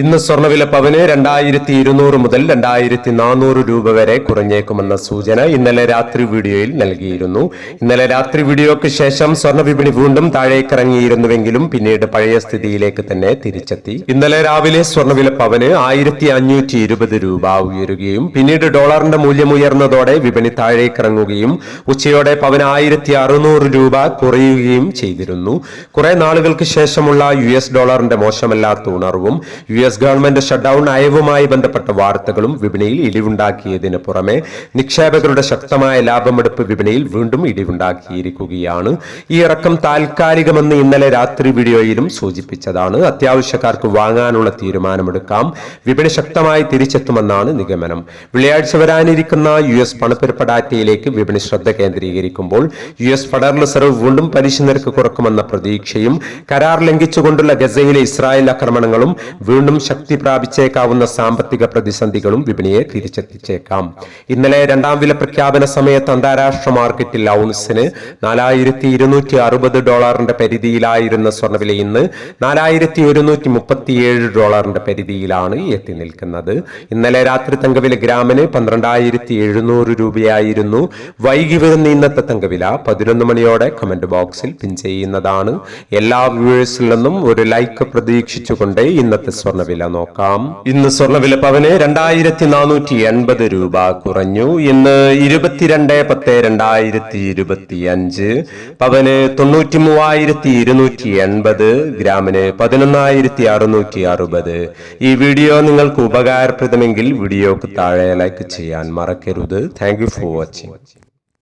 ഇന്ന് സ്വർണവില പവന് രണ്ടായിരത്തി ഇരുന്നൂറ് മുതൽ രണ്ടായിരത്തി നാനൂറ് രൂപ വരെ കുറഞ്ഞേക്കുമെന്ന സൂചന ഇന്നലെ രാത്രി വീഡിയോയിൽ നൽകിയിരുന്നു. ഇന്നലെ രാത്രി വീഡിയോയ്ക്ക് ശേഷം സ്വർണ വിപണി വീണ്ടും താഴേക്കിറങ്ങിയിരുന്നുവെങ്കിലും പിന്നീട് പഴയ സ്ഥിതിയിലേക്ക് തന്നെ തിരിച്ചെത്തി. ഇന്നലെ രാവിലെ സ്വർണവില പവന് ആയിരത്തി അഞ്ഞൂറ്റി ഇരുപത് രൂപ ഉയരുകയും പിന്നീട് ഡോളറിന്റെ മൂല്യം ഉയർന്നതോടെ വിപണി താഴേക്കിറങ്ങുകയും ഉച്ചയോടെ പവന് ആയിരത്തി അറുന്നൂറ് രൂപ കുറയുകയും ചെയ്തിരുന്നു. കുറെ നാളുകൾക്ക് ശേഷമുള്ള യു എസ് ഡോളറിന്റെ മോശമല്ലാത്ത ഉണർവും യു എസ് ഗവൺമെന്റ് ഷട്ട്ഡൌൺ അയവുമായി ബന്ധപ്പെട്ട വാർത്തകളും വിപണിയിൽ ഇടിവുണ്ടാക്കിയതിന് പുറമെ നിക്ഷേപകരുടെ ശക്തമായ ലാഭമെടുപ്പ് വിപണിയിൽ വീണ്ടും ഇടിവുണ്ടാക്കിയിരിക്കുകയാണ്. ഈ ഇറക്കം താൽക്കാലികമെന്ന് ഇന്നലെ രാത്രി വീഡിയോയിലും സൂചിപ്പിച്ചതാണ്. അത്യാവശ്യക്കാർക്ക് വാങ്ങാനുള്ള തീരുമാനമെടുക്കാം. വിപണി ശക്തമായി തിരിച്ചെത്തുമെന്നാണ് നിഗമനം. വെള്ളിയാഴ്ച വരാനിരിക്കുന്ന യു എസ് പണപ്പെരുപ്പ ഡാറ്റയിലേക്ക് വിപണി ശ്രദ്ധ കേന്ദ്രീകരിക്കുമ്പോൾ യു എസ് ഫെഡറൽ റിസർവ് വീണ്ടും പലിശ നിരക്ക് കുറക്കുമെന്ന പ്രതീക്ഷയും കരാർ ലംഘിച്ചുകൊണ്ടുള്ള ഗസയിലെ ഇസ്രായേൽ ആക്രമണങ്ങളും വീണ്ടും ശക്തി പ്രാപിച്ചേക്കാവുന്ന സാമ്പത്തിക പ്രതിസന്ധികളും വിപണിയെ തിരിച്ചെത്തിച്ചേക്കാം. ഇന്നലെ രണ്ടാം വില പ്രഖ്യാപന സമയത്ത് അന്താരാഷ്ട്ര മാർക്കറ്റിൽ ഔൺസിന് നാലായിരത്തി ഇരുന്നൂറ്റി അറുപത് ഡോളറിന്റെ പരിധിയിലായിരുന്ന സ്വർണവില ഇന്ന് നാലായിരത്തി ഒരുന്നൂറ്റി മുപ്പത്തിയേഴ് ഡോളറിന്റെ പരിധിയിലാണ് എത്തി നിൽക്കുന്നത്. ഇന്നലെ രാത്രി തങ്കവില ഗ്രാമിന് പന്ത്രണ്ടായിരത്തി എഴുന്നൂറ് രൂപയായിരുന്നു. വൈകി വരുന്ന ഇന്നത്തെ തങ്കവില പതിനൊന്ന് മണിയോടെ കമന്റ് ബോക്സിൽ പിൻ ചെയ്യുന്നതാണ്. എല്ലാ വ്യൂവേഴ്സിൽ നിന്നും ഒരു ലൈക്ക് പ്രതീക്ഷിച്ചുകൊണ്ട് ഇന്നത്തെ സ്വർണവില നോക്കാം. ഇന്ന് സ്വർണവില പവന് രണ്ടായിരത്തി നാനൂറ്റി എൺപത് രൂപ കുറഞ്ഞു. ഇന്ന് ഇരുപത്തിരണ്ട് പത്ത് രണ്ടായിരത്തി ഇരുപത്തി അഞ്ച് പവന് തൊണ്ണൂറ്റി മൂവായിരത്തി ഇരുന്നൂറ്റി എൺപത് ഗ്രാമിന് പതിനൊന്നായിരത്തി അറുന്നൂറ്റി അറുപത് ഈ വീഡിയോ നിങ്ങൾക്ക് ഉപകാരപ്രദമെങ്കിൽ വീഡിയോക്ക് താഴെ ലൈക്ക് ചെയ്യാൻ മറക്കരുത്. Thank you for watching